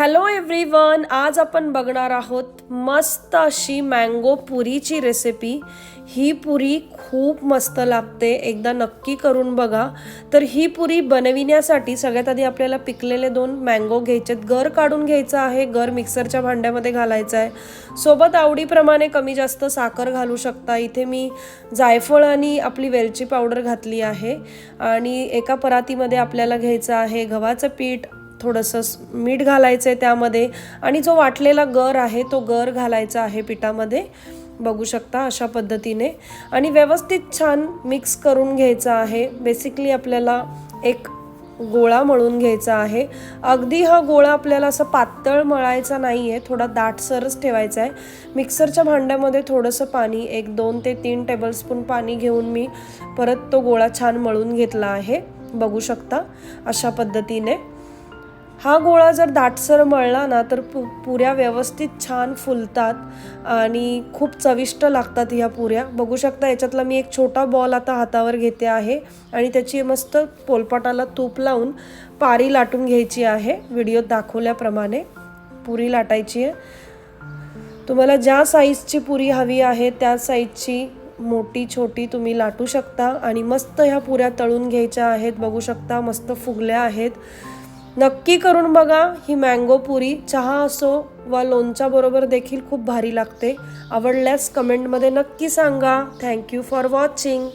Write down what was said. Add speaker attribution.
Speaker 1: Hello everyone आज आपण बघणार आहोत मस्त अशी मँगो पुरीची रेसिपी ही पुरी खूप मस्त लागते एकदा नक्की करून बघा. तर ही पुरी बनविण्यासाठी सगळ्यात आधी आपल्याला पिकलेले दोन मँगो घ्यायचेत. गर काढून घ्यायचं आहे गर मिक्सरच्या भांड्यामध्ये घालायचं आहे. सोबत आवडीप्रमाणे कमी जास्त साखर घालू शकता. इथे मी जायफळ आणि आपली वेलची पावडर घातली आहे. आणि एका परातीमध्ये आपल्याला घ्यायचं आहे गव्हाचं पीठ थोडंसं मीठ घालायचं आहे त्यामध्ये. आणि जो वाटलेला गर आहे तो गर घालायचा आहे पिठामध्ये. बघू शकता अशा पद्धतीने. आणि व्यवस्थित छान मिक्स करून घ्यायचं आहे. बेसिकली आपल्याला एक गोळा मळून घ्यायचा आहे. अगदी हा गोळा आपल्याला असं पातळ मळायचा नाही आहे थोडा दाटसरच ठेवायचा आहे. मिक्सरच्या भांड्यामध्ये थोडंसं पाणी एक दोन ते तीन टेबलस्पून पाणी घेऊन मी परत तो गोळा छान मळून घेतला आहे. बघू शकता अशा पद्धतीने. हा गोळा जर दाटसर मळला ना तर पु पुऱ्या व्यवस्थित छान फुलतात आणि खूप चविष्ट लागतात ह्या पुऱ्या. बघू शकता याच्यातला मी एक छोटा बॉल आता हातावर घेते आहे आणि त्याची मस्त पोलपाटाला तूप लावून पारी लाटून घ्यायची आहे. व्हिडिओत दाखवल्याप्रमाणे पुरी लाटायची आहे. तुम्हाला ज्या साईजची पुरी हवी आहे त्या साईजची मोठी छोटी तुम्ही लाटू शकता आणि मस्त ह्या पुऱ्या तळून घ्यायच्या आहेत. बघू शकता मस्त फुगल्या आहेत. नक्की करून बघा. ही मँगो पुरी चहा असो वा लोणच्याबरोबर देखील खूप भारी लागते. आवडल्यास कमेंटमध्ये नक्की सांगा. Thank you for watching